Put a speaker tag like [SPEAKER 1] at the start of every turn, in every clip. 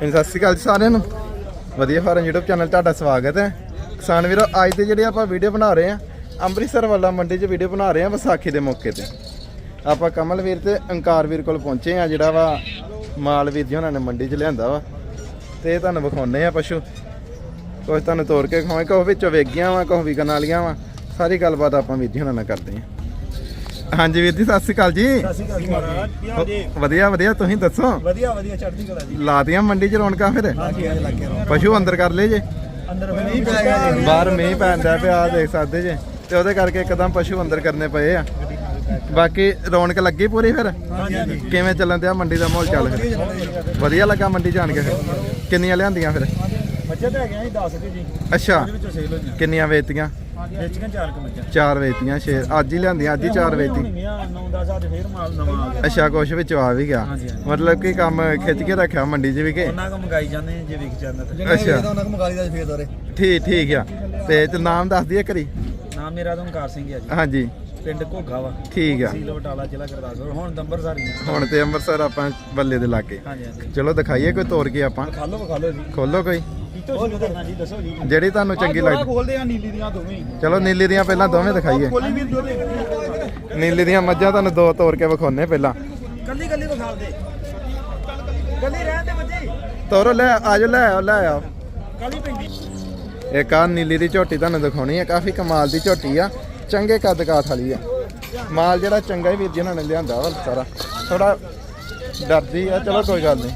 [SPEAKER 1] ਹਾਂਜੀ, ਸਤਿ ਸ਼੍ਰੀ ਅਕਾਲ ਜੀ ਸਾਰਿਆਂ ਨੂੰ। ਵਧੀਆ ਫਾਰਮ YouTube ਚੈਨਲ ਤੁਹਾਡਾ ਸਵਾਗਤ ਹੈ। ਕਿਸਾਨ ਵੀਰੋ ਅੱਜ ਤੇ ਜਿਹੜੇ ਆਪਾਂ ਵੀਡੀਓ ਬਣਾ ਰਹੇ ਆ ਅੰਮ੍ਰਿਤਸਰ ਵਾਲਾ ਮੰਡੀ 'ਚ ਵੀਡੀਓ ਬਣਾ ਰਹੇ ਆ ਵਿਸਾਖੀ ਦੇ ਮੌਕੇ ਤੇ। ਆਪਾਂ ਕਮਲ ਵੀਰ ਤੇ ਅੰਕਾਰ ਵੀਰ ਕੋਲ ਪਹੁੰਚੇ ਆ ਜਿਹੜਾ ਵਾ ਮਾਲ ਵੀਰ ਜੀ ਉਹਨਾਂ ਨੇ ਮੰਡੀ 'ਚ ਲਿਆਂਦਾ ਵਾ। ਤੇ ਇਹ ਤੁਹਾਨੂੰ ਵਿਖਾਉਣੇ ਆ ਪਸ਼ੂ। ਕੁਝ ਤੁਹਾਨੂੰ ਤੋੜ ਕੇ ਖਵਾਏ ਕੁਝ ਵਿੱਚੋਂ ਵੇਗੀਆਂ ਵਾ ਕੁਝ ਵਿਕਣ ਵਾਲੀਆਂ ਵਾ। ਸਾਰੀ ਗੱਲਬਾਤ ਆਪਾਂ ਵੀਰ ਜੀ ਉਹਨਾਂ ਨਾਲ ਕਰਦੇ ਆ ਹਾਂਜੀ ਵੀਰ ਜੀ ਸਤਿ ਸ਼੍ਰੀ ਅਕਾਲ ਜੀ।
[SPEAKER 2] ਸਤਿ ਸ਼੍ਰੀ ਅਕਾਲ ਜੀ ਮਹਾਰਾਜ ਕੀ ਹਾਲ ਜੀ?
[SPEAKER 1] ਵਧੀਆ ਵਧੀਆ ਤੁਸੀਂ ਦੱਸੋ?
[SPEAKER 2] ਵਧੀਆ ਵਧੀਆ ਚੜ੍ਹਦੀ ਕਲਾ ਜੀ।
[SPEAKER 1] ਲਾਤੀਆਂ ਮੰਡੀ 'ਚ ਰੌਣਕਾਂ ਫਿਰ?
[SPEAKER 2] ਹਾਂਜੀ ਹਾਂਜੀ ਲੱਗ ਗਿਆ
[SPEAKER 1] ਪਸ਼ੂ ਅੰਦਰ ਕਰ ਲਏ ਜੇ?
[SPEAKER 2] ਅੰਦਰ ਨਹੀਂ ਪੈ ਗਿਆ ਜੀ।
[SPEAKER 1] ਬਾਹਰ ਮੀਂਹ ਪੈਂਦਾ ਪਿਆ ਦੇਖ ਸਕਦੇ ਜੇ। ਤੇ ਉਹਦੇ ਕਰਕੇ ਇੱਕਦਮ ਪਸ਼ੂ ਅੰਦਰ ਕਰਨੇ ਪਏ ਆ। ਬਾਕੀ ਰੌਣਕ ਲੱਗੀ ਪੂਰੀ ਫਿਰ? ਕਿਵੇਂ ਚੱਲਣ ਦਿਆ ਮੰਡੀ ਦਾ ਮਾਹੌਲ ਚੱਲ ਫਿਰ? ਵਧੀਆ ਲੱਗਾ ਮੰਡੀ ਜਾਣ ਕੇ ਫਿਰ? ਕਿੰਨੀਆਂ ਲਿਆਂਦੀਆਂ ਫਿਰ?
[SPEAKER 2] ਮੱਝਾਂ ਤਾਂ ਹੈਗੀਆਂ ਜੀ 10 ਕੇ ਜੀ।
[SPEAKER 1] ਅੱਛਾ। ਕਿੰਨੀਆਂ ਵੇਚਤੀਆਂ?
[SPEAKER 2] ਵੇਚੀਆਂ ਚਾਰ ਕੁ ਮੱਝਾਂ
[SPEAKER 1] ਚਾਰ ਵੇਚਤੀਆਂ ਛੇ। ਅੱਜ ਹੀ ਲਿਆਂਦੀਆਂ ਅੱਜ ਹੀ ਚਾਰ ਵੇਚਤੀ
[SPEAKER 2] 9 10 ਅੱਜ ਫੇਰ ਮਾਲ ਨਵਾਂ ਆ ਗਿਆ।
[SPEAKER 1] ਅੱਛਾ ਕੁਛ ਵਿੱਚ ਆ ਵੀ ਗਿਆ।
[SPEAKER 2] ਹਾਂਜੀ, ਹਾਂਜੀ।
[SPEAKER 1] ਮਤਲਬ ਕਿ ਕੰਮ ਖਿੱਚ ਕੇ ਰੱਖਿਆ ਮੰਡੀ 'ਚ ਵੀ ਕਿ?
[SPEAKER 2] ਉਹਨਾਂ ਕੋ ਮੰਗਾਈ ਜਾਂਦੇ ਜੇ ਵਿਕ ਜਾਂਦਾ ਤੇ।
[SPEAKER 1] ਅੱਛਾ।
[SPEAKER 2] ਉਹਨਾਂ ਕੋ ਮੰਗਾ ਲਈਦਾ ਫੇਰ ਦੋਰੇ
[SPEAKER 1] ਠੀਕ ਠੀਕ ਆ। ਤੇ ਤੇ ਨਾਮ ਦੱਸ ਦਈਏ ਕਰੀ
[SPEAKER 2] ਨਾਮ ਮੇਰਾ ਤਾਂ ਓਮਕਾਰ ਸਿੰਘ ਹੈ ਜੀ।
[SPEAKER 1] ਹਾਂਜੀ।
[SPEAKER 2] ਪਿੰਡ ਘੋਗਾ ਵਾ।
[SPEAKER 1] ਠੀਕ ਆ।
[SPEAKER 2] ਤਹਿਸੀਲ ਬਟਾਲਾ ਜ਼ਿਲ੍ਹਾ ਗੁਰਦਾਸਪੁਰ। ਹੁਣ ਨੰਬਰ ਸਾਰੀ
[SPEAKER 1] ਹੁਣ ਤੇ ਅੰਮ੍ਰਿਤਸਰ ਆਪਾਂ ਬੱਲੇ ਦੇ ਲਾਗੇ।
[SPEAKER 2] ਹਾਂਜੀ ਹਾਂਜੀ।
[SPEAKER 1] ਚਲੋ ਦਿਖਾਈਏ ਕੋਈ ਤੋੜ ਕੇ ਆਪਾਂ।
[SPEAKER 2] ਖਾ ਲਓ ਖਾ ਲਓ ਜੀ।
[SPEAKER 1] ਖੋਲੋ ਕੋਈ।
[SPEAKER 2] ਸ਼ੁਰੂ ਕਰਨਾ ਜੀ ਦੱਸੋ ਜੀ।
[SPEAKER 1] ਜਿਹੜੀ ਤੁਹਾਨੂੰ ਚੰਗੀ ਲੱਗਦੀ
[SPEAKER 2] ਖੋਲਦੇ ਆ ਨੀਲੀ ਦੀਆਂ ਦੋਵੇਂ ਹੀ।
[SPEAKER 1] ਚਲੋ ਨੀਲੀ ਦੀਆਂ ਪਹਿਲਾਂ ਦੋਵੇਂ ਦਿਖਾਈਏ।
[SPEAKER 2] ਖੋਲੀ ਵੀਰ ਜੋ ਦੇ
[SPEAKER 1] ਨੀਲੀ ਦੀਆਂ ਮੱਝਾਂ ਤੁਹਾਨੂੰ ਦੋ ਤੋੜ ਕੇ ਵਿਖਾਉਣੇ ਪਹਿਲਾਂ।
[SPEAKER 2] ਕੱਲੀ ਕੱਲੀ ਵਿਖਾਲ ਦੇ। ਕੱਲੀ ਰਹਿਣ ਦੇ ਬੱਚੇ।
[SPEAKER 1] ਤੋਰੋ ਲੈ ਆਜੋ ਲੈ ਆਓ ਲੈ ਆਓ।
[SPEAKER 2] ਕੱਲੀ ਪੈਂਦੀ?
[SPEAKER 1] ਇੱਕ ਆ ਨੀਲੀ ਦੀ ਝੋਟੀ ਤੁਹਾਨੂੰ ਦਿਖਾਉਣੀ ਆ ਕਾਫੀ ਕਮਾਲ ਦੀ ਝੋਟੀ ਆ ਚੰਗੇ ਕੱਦ ਕਾਠ ਵਾਲੀ ਆ। ਮਾਲ ਜਿਹੜਾ ਚੰਗਾ ਹੀ ਵੀਰ ਜੀ ਉਹਨਾਂ ਨੇ ਲਿਆਂਦਾ ਵਾ ਸਾਰਾ। ਥੋੜਾ ਡਰਦੀ ਆ ਚਲੋ ਕੋਈ ਗੱਲ ਨਹੀਂ।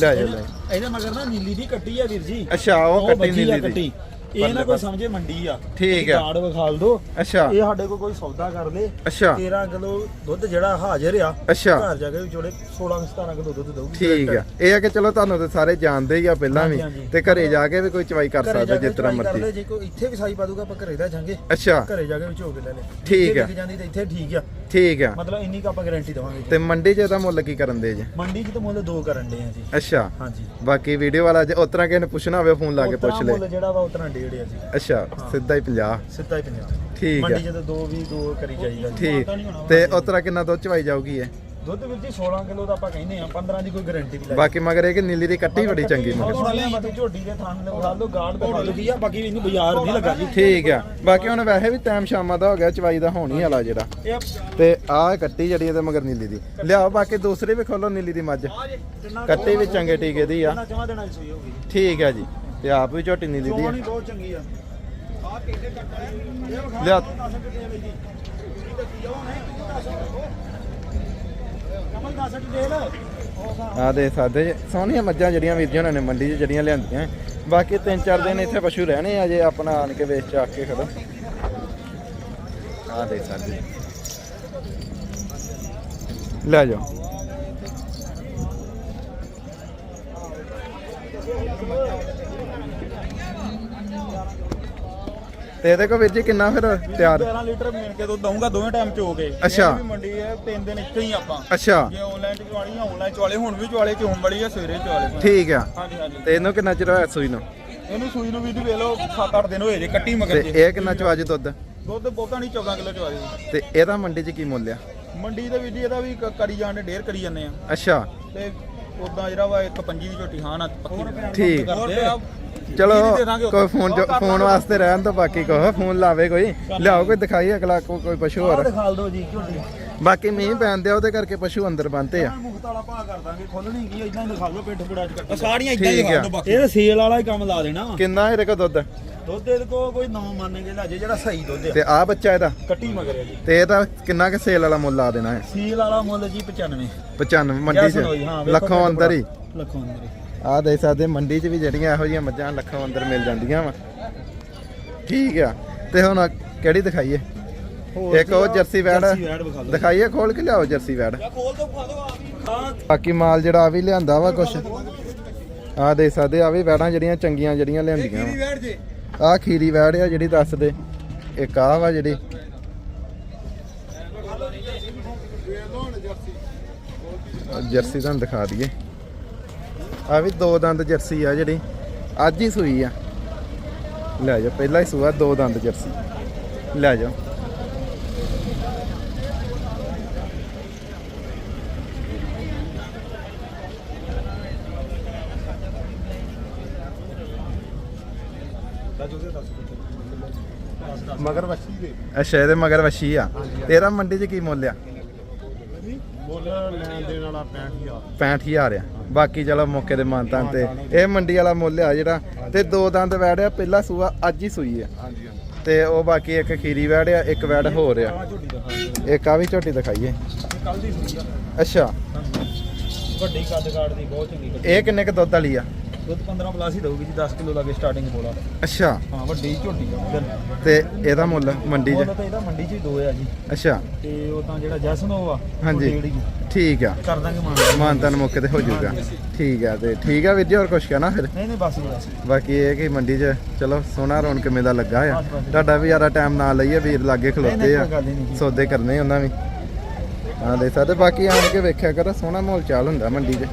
[SPEAKER 1] ਲੈ ਜਾ ਲੈ
[SPEAKER 2] ਇਹਦੇ ਮਗਰ ਨਾ ਨੀਲੀ ਦੀ ਕੱਟੀ ਆ ਵੀਰ ਜੀ।
[SPEAKER 1] ਅੱਛਾ ਉਹ ਕੱਟੀ ਨੀਲੀ ਦੀ।
[SPEAKER 2] ਇਹ ਨਾ ਕੋਈ ਸਮਝੇ ਮੰਡੀ ਆ।
[SPEAKER 1] ਠੀਕ ਆ।
[SPEAKER 2] ਕਾਰਡ ਵਿਖਾਲ ਦੋ
[SPEAKER 1] ਅੱਛਾ।
[SPEAKER 2] ਇਹ ਸਾਡੇ ਕੋਲ ਕੋਈ ਸੌਦਾ ਕਰ ਲੇ।
[SPEAKER 1] ਅੱਛਾ।
[SPEAKER 2] 13 ਕਿਲੋ ਦੁੱਧ ਜਿਹੜਾ ਹਾਜ਼ਰ ਆ
[SPEAKER 1] ਅੱਛਾ।
[SPEAKER 2] ਘਰ ਜਾ ਕੇ ਵਿਚੋੜੇ 16 17 ਕਿਲੋ ਦੁੱਧ ਦਊਗੀ।
[SPEAKER 1] ਠੀਕ ਆ। ਇਹ ਆ ਕਿ ਚਲੋ ਤੁਹਾਨੂੰ ਤੇ ਸਾਰੇ ਜਾਣਦੇ ਹੀ ਆ ਪਹਿਲਾਂ ਵੀ। ਤੇ ਘਰੇ ਜਾ ਕੇ ਵੀ ਕੋਈ ਚਵਾਈ ਕਰ ਸਕਦਾ ਜਿਸ ਤਰ੍ਹਾਂ ਮਰਜ਼ੀ।
[SPEAKER 2] ਜੇ ਕੋਈ ਇੱਥੇ ਵੀ ਸਾਈ ਪਾ ਦੂਗਾ ਆਪਾਂ ਘਰੇ ਦਾ ਜਾਂਗੇ।
[SPEAKER 1] ਅੱਛਾ।
[SPEAKER 2] ਘਰੇ ਜਾ ਕੇ ਵਿਚੋ ਕੇ ਲੈ ਲੈ।
[SPEAKER 1] ਠੀਕ ਆ।
[SPEAKER 2] ਜਾਂਦੀ ਤੇ ਇੱਥੇ ਠੀਕ ਆ।
[SPEAKER 1] ਠੀਕ ਆ।
[SPEAKER 2] ਮਤਲਬ ਇੰਨੀ ਕ ਆਪਾਂ ਗਾਰੰਟੀ ਦਵਾਂਗੇ
[SPEAKER 1] ਤੇ ਮੰਡੀ 'ਚ ਇਹਦਾ ਮੁੱਲ ਕੀ ਕਰਨ ਦੇ ਜੇ?
[SPEAKER 2] ਮੰਡੀ 'ਚ ਤਾਂ ਮੁੱਲ ਦੋ ਕਰਨ ਦੇ ਆ ਜੀ।
[SPEAKER 1] ਅੱਛਾ।
[SPEAKER 2] ਹਾਂਜੀ।
[SPEAKER 1] ਬਾਕੀ ਵੀਡੀਓ ਵਾਲਾ ਜੇ ਉਤਰਾ ਕਿਸੇ ਨੇ ਪੁੱਛਣਾ ਹੋਵੇ ਫੋਨ ਲਾ ਕੇ ਪੁੱਛ ਲੈ।
[SPEAKER 2] ਮੁੱਲ ਜਿਹੜਾ ਵਾ ਉਤਰਾ ਡੇਢ ਆ ਜੀ।
[SPEAKER 1] ਅੱਛਾ ਸਿੱਧਾ ਹੀ 50
[SPEAKER 2] ਸਿੱਧਾ ਹੀ 50
[SPEAKER 1] ਠੀਕ
[SPEAKER 2] ਮੰਡੀ
[SPEAKER 1] ਆ
[SPEAKER 2] 'ਚ ਤਾਂ ਦੋ ਵੀ ਦੋ ਕਰੀ ਜਾਈਦਾ।
[SPEAKER 1] ਠੀਕ। ਤੇ। ਉਤਰਾ ਕਿੰਨਾ ਦੁੱਧ ਚਵਾਈ ਜਾਊਗੀ ਇਹ?
[SPEAKER 2] ਦੁੱਧ ਵੀਰ ਜੀ 16 ਕਿਲੋ ਦਾ ਆਪਾਂ ਕਹਿੰਦੇ ਆ 15 ਦੀ ਕੋਈ ਗਾਰੰਟੀ ਵੀ
[SPEAKER 1] ਬਾਕੀ ਮਗਰ ਇਹ ਕਿ ਨੀਲੀ ਦੀ ਕੱਟੀ ਬੜੀ ਚੰਗੀ ਮਗਰ।
[SPEAKER 2] ਬਾਕੀ ਝੋਟੀ ਦੇ ਥਾਂ ਦੇ ਬਣਾ ਲਓ ਗਾਰਡ ਬਣਾ ਲਓ। ਕੀ ਆ ਬਾਕੀ ਇਹਨੂੰ ਬਾਜ਼ਾਰ ਨਹੀਂ ਲੱਗਾ ਜੀ।
[SPEAKER 1] ਠੀਕ ਆ। ਬਾਕੀ ਹੁਣ ਵੈਸੇ ਵੀ ਟਾਈਮ ਸ਼ਾਮਾਂ ਦਾ ਹੋ ਗਿਆ ਚਵਾਈ ਦਾ ਹੋਣੀ ਵਾਲਾ ਜਿਹੜਾ। ਤੇ ਆਹ ਕੱਟੀ ਜਿਹੜੀ ਇਹਦੇ ਮਗਰ ਨੀਲੀ ਦੀ। ਲਿਆਓ ਬਾਕੀ ਦੂਸਰੇ ਵੀ ਖੋਲੋ ਨੀਲੀ ਦੀ ਮੱਝ। ਕੱਟੀ ਵੀ ਚੰਗੇ ਟੀਕੇ ਦੀ ਆ। ਠੀਕ ਆ ਜੀ। ਤੇ ਆਪ ਵੀ ਝੋਟੀ ਨੀਲੀ ਦੀ ਆ।
[SPEAKER 2] ਸੋਹਣੀ ਬਹੁਤ ਚੰਗੀ ਆ। ਆ? ਕਿਹੜੇ ਕੱਟਾ
[SPEAKER 1] ਲਿਆ।
[SPEAKER 2] ਕਮਲ 10 ਦੇ ਲੈ
[SPEAKER 1] ਆ ਦੇ ਸਕਦੇ ਸੋਹਣੀਆਂ ਮੱਝਾਂ ਜਿਹੜੀਆਂ ਵੀਰ ਜੀ ਉਹਨਾਂ ਨੇ ਮੰਡੀ 'ਚ ਜਿਹੜੀਆਂ ਲਿਆਂਦੀਆਂ। ਬਾਕੀ ਤਿੰਨ ਚਾਰ ਦਿਨ ਇੱਥੇ ਪਸ਼ੂ ਰਹਿਣੇ ਆ ਜੇ, ਆਪਣਾ ਆਣ ਕੇ ਵੇਚ ਚੱਕ ਕੇ ਖੜੋ ਆ ਦੇ ਸਕਦੇ ਲੈ ਜਾਓ। ਤੇ ਇਹਦੇ ਕੋ ਵੀਰ ਜੀ ਕਿੰਨਾ ਫਿਰ ਤਿਆਰ?
[SPEAKER 2] 11 ਲੀਟਰ ਮੀਨ ਕੇ ਦੁੱਧ ਦਊਂਗਾ ਦੋਵੇਂ ਟਾਈਮ ਚੋ ਕੇ
[SPEAKER 1] ਅੱਛਾ।
[SPEAKER 2] ਇਹ ਵੀ ਮੰਡੀ ਹੈ ਤਿੰਨ ਦਿਨ ਇੱਥੇ ਹੀ ਆਪਾਂ।
[SPEAKER 1] ਅੱਛਾ।
[SPEAKER 2] ਜੇ ਆਨਲਾਈਨ ਚਵਾਲੀ ਆ ਆਨਲਾਈਨ ਚਵਾਲੇ ਹੁਣ ਵੀ ਚਵਾਲੇ ਕਿਉਂ ਬੜੀ ਆ ਸਵੇਰੇ ਚਵਾਲੇ
[SPEAKER 1] ਠੀਕ ਆ।
[SPEAKER 2] ਹਾਂਜੀ ਹਾਂਜੀ।
[SPEAKER 1] ਤੇ ਇਹਨੂੰ ਕਿੰਨਾ ਚਿਰ ਹੋਇਆ ਸੂਈ ਨੂੰ?
[SPEAKER 2] ਇਹਨੂੰ ਸੂਈ ਨੂੰ ਵੀ ਦੀ ਵੇਖ ਲਓ 7-8 ਦਿਨ ਹੋਏ ਜੇ ਕੱਟੀ ਮਗਰ
[SPEAKER 1] ਤੇ
[SPEAKER 2] ਜੇ।
[SPEAKER 1] ਇਹ ਕਿੰਨਾ ਚਵਾਜ ਦੁੱਧ?
[SPEAKER 2] ਦੁੱਧ ਬਹੁਤਾ ਨਹੀਂ 14 ਕਿਲੋ ਚਵਾਲੇ
[SPEAKER 1] ਤੇ ਇਹਦਾ ਮੰਡੀ 'ਚ ਕੀ ਮੁੱਲ ਆ?
[SPEAKER 2] ਮੰਡੀ ਦੇ ਵਿੱਚ ਇਹਦਾ ਵੀ ਕਰੀ ਜਾਂਦੇ ਢੇਰ ਕਰੀ ਜਾਂਦੇ ਆ।
[SPEAKER 1] ਅੱਛਾ।
[SPEAKER 2] ਤੇ ਉਦਾਂ ਜਿਹੜਾ ਵਾ 125 ਦੀ ਝੋਟੀ ਹਾਂ ਨਾ ਪੱਕੀ।
[SPEAKER 1] ਠੀਕ। ਚਲੋ ਕੋਈ ਫੋਨ ਫੋਨ ਵਾਸਤੇ ਰਹਿਣ ਤੋਂ ਬਾਕੀ ਕਹੋ ਫੋਨ ਲਾਵੇ ਕੋਈ। ਲਿਆਓ ਕੋਈ ਦਿਖਾਈ ਅਗਲਾ ਕੋ- ਕੋਈ ਪਸ਼ੂ ਹੋਰ।
[SPEAKER 2] ਦਿਖਾਲ ਦਿਓ ਜੀ ਝੋਟੀ
[SPEAKER 1] ਬਾਕੀ ਮੀਂਹ ਪੈਂਦੇ ਆ ਉਹਦੇ ਕਰਕੇ ਪਸ਼ੂ ਅੰਦਰ ਬੰਨਤੇ ਆ।
[SPEAKER 2] ਮੁਖਤ ਵਾਲਾ ਭਾਅ ਕਰ ਦਾਂਗੇ ਖੋਲਣੀ ਕੀ ਇਦਾਂ ਹੀ ਦਿਖਾ ਲਓ ਪਿੱਠ ਪੁੜਾ ਚ ਕੱਟੀ ਸਾਰੀਆਂ
[SPEAKER 1] ਇਦਾਂ ਹੀ ਠੀਕ ਦਿਖਾ ਆ। ਦਿਓ
[SPEAKER 2] ਬਾਕੀ। ਇਹ ਸੇਲ ਵਾਲਾ ਹੀ ਕੰਮ ਲਾ ਦੇਣਾ।
[SPEAKER 1] ਕਿੰਨਾ ਇਹਦੇ ਕੋ ਦੁੱਧ?
[SPEAKER 2] ਦੁੱਧ ਇਹਦੇ ਕੋ ਕੋਈ ਨਵਾਂ ਮੰਨੇਗੇ ਲੈ ਜੇ ਜਿਹੜਾ ਸਹੀ ਦੁੱਧ ਆ।
[SPEAKER 1] ਤੇ ਆ ਬੱਚਾ ਇਹਦਾ?
[SPEAKER 2] ਕੱਟੀ ਮਗਰ ਹੈ ਜੀ।
[SPEAKER 1] ਤੇ ਇਹਦਾ ਕਿੰਨਾ ਕੁ ਸੇਲ ਵਾਲਾ ਮੁੱਲ ਆ ਦੇਣਾ ਹੈ
[SPEAKER 2] ਸੀਲ ਵਾਲਾ ਮੁੱਲ ਜੀ 95
[SPEAKER 1] 95 ਮੰਡੀ 'ਚ? ਲੱਖੋਂ ਅੰਦਰ ਹੀ।
[SPEAKER 2] ਲੱਖੋਂ ਅੰਦਰ ਹੀ।
[SPEAKER 1] ਆ ਦੇਖ ਸਕਦੇ ਮੰਡੀ 'ਚ ਵੀ ਜਿਹੜੀਆਂ ਇਹੋ ਜਿਹੀਆਂ ਮੱਝਾਂ ਲੱਖੋਂ ਅੰਦਰ ਮਿਲ ਜਾਂਦੀਆਂ ਵਾ। ਠੀਕ ਆ। ਤੇ ਹੁਣ ਕਿਹੜੀ ਦਿਖਾਈਏ? ਇੱਕ ਉਹ ਜਰਸੀ ਵੈੜ। ਦਿਖਾਈਏ ਖੋਲ ਕੇ ਲਿਆਓ ਜਰਸੀ ਵੈੜ।
[SPEAKER 2] ਦੋ
[SPEAKER 1] ਬਾਕੀ ਮਾਲ ਜਿਹੜਾ ਆ ਵੀ ਲਿਆਂਦਾ ਵਾ ਕੁਛ। ਆ ਦੇਖ ਸਕਦੇ ਆ ਵੀ ਵੈੜਾਂ ਜਿਹੜੀਆਂ ਚੰਗੀਆਂ ਜਿਹੜੀਆਂ ਲਿਆਂਦੀਆਂ ਵਾ। ਆ ਖੀਰੀ ਵੈੜ ਆ ਜਿਹੜੀ ਦੱਸ ਦੇ। ਇੱਕ ਆ ਵਾ ਜਿਹੜੀ। ਜਰਸੀ ਤੁਹਾਨੂੰ ਦਿਖਾ ਦਈਏ। ਆ ਵੀ ਦੋ ਦੰਦ ਜਰਸੀ ਆ ਜਿਹੜੀ, ਅੱਜ ਹੀ ਸੂਈ ਆ। ਲੈ ਜਾ ਪਹਿਲਾ ਹੀ ਸੂਆ ਦੋ ਦੰਦ ਜਰਸੀ। ਲੈ ਜਾ
[SPEAKER 3] ਮਗਰ ਵਸ਼ੀ ਦੇ
[SPEAKER 1] ਅੱਛਾ ਮਗਰ ਵਸ਼ੀ ਆ। ਤੇਰਾ ਮੰਡੀ 'ਚ ਕੀ ਮੁੱਲ ਆ?
[SPEAKER 3] ਮੁੱਲ ਲੈਣ ਦੇਣ ਵਾਲਾ 65000
[SPEAKER 1] 65000 ਆ। ਬਾਕੀ ਚਲੋ ਮੌਕੇ ਦੇ ਮਾਨਤਾਂ ਤੇ। ਇਹ ਮੰਡੀ ਵਾਲਾ ਮੁੱਲ ਆ ਜਿਹੜਾ। ਤੇ ਦੋ ਦੰਦ ਵੈੜ ਆ। ਪਹਿਲਾ ਸੂਆ ਅੱਜ ਹੀ ਸੂਈ ਆ।
[SPEAKER 3] ਹਾਂਜੀ
[SPEAKER 1] ਤੇ ਉਹ ਬਾਕੀ ਇੱਕ ਖੀਰੀ ਵੈੜ ਆ ਇੱਕ ਵੈੜ ਹੋਰ ਆ।
[SPEAKER 2] ਆ ਝੋਟੀ ਦਾ
[SPEAKER 1] ਇੱਕ ਆ ਵੀ ਝੋਟੀ ਦਿਖਾਈਏ।
[SPEAKER 2] ਕੱਲ ਦੀ ਸੂਈ ਆ।
[SPEAKER 1] ਅੱਛਾ।
[SPEAKER 2] ਵੱਡੀ ਕੱਦ ਕਾੜ ਦੀ ਬਹੁਤ ਚੰਗੀ
[SPEAKER 1] ਇਹ ਕਿੰਨੇ ਕ ਦੁੱਧ ਵਾਲੀ ਆ?
[SPEAKER 2] ਦੁੱਧ 15 ਪਲੱਸ ਹੀ ਦਊਗੀ ਜੀ 10 ਕਿਲੋ ਲਾਗੇ ਸਟਾਰਟਿੰਗ ਬੋਲਾ।
[SPEAKER 1] ਅੱਛਾ।
[SPEAKER 2] ਹਾਂ ਵੱਡੀ ਝੋਟੀ ਆ ਬਿਲ
[SPEAKER 1] ਤੇ ਇਹਦਾ ਮੁੱਲ ਮੰਡੀ 'ਚ?
[SPEAKER 2] ਮੁੱਲ ਤਾਂ ਇਹਦਾ ਮੰਡੀ 'ਚ ਹੀ ਦੋ ਆ ਜੀ।
[SPEAKER 1] ਅੱਛਾ।
[SPEAKER 2] ਤੇ ਉਹ ਤਾਂ ਜਿਹੜਾ ਜੈਸਨੋ ਆ ਉਹ
[SPEAKER 1] ਹਾਂਜੀ।
[SPEAKER 2] ਡੇਢ ਹੀ ਆ।
[SPEAKER 1] ਠੀਕ ਆ।
[SPEAKER 2] ਕਰ ਦਾਂਗੇ ਮਾਨ
[SPEAKER 1] ਮਾਨਤਾਨ ਮੌਕੇ ਤੇ ਹੋ ਜਾਊਗਾ। ਠੀਕ ਆ ਤੇ ਠੀਕ ਆ ਵੀਰ ਜੀ ਹੋਰ ਕੁਛ ਕਹਿਣਾ ਫਿਰ?
[SPEAKER 2] ਨਹੀਂ ਨਹੀਂ ਬਸ ਬਸ।
[SPEAKER 1] ਬਾਕੀ ਇਹ ਕਿ ਮੰਡੀ 'ਚ ਚਲੋ ਸੋਹਣਾ ਰੌਣਕ ਮੇਲਾ ਲੱਗਾ ਆ। ਤੁਹਾਡਾ ਵੀ ਯਾਰਾ ਟਾਈਮ ਨਾ ਲਈਏ ਵੀਰ ਲਾਗੇ ਖਲੋਤੇ ਆ। ਸੌਦੇ ਕਰਨੇ ਉਹਨਾਂ ਵੀ। ਹਾਂ ਦੇ ਸਕਦੇ ਬਾਕੀ ਆਣ ਕੇ ਵੇਖਿਆ ਕਰੋ ਸੋਹਣਾ ਮਾਹੌਲ ਚਾਲ ਹੁੰਦਾ ਮੰਡੀ 'ਚ।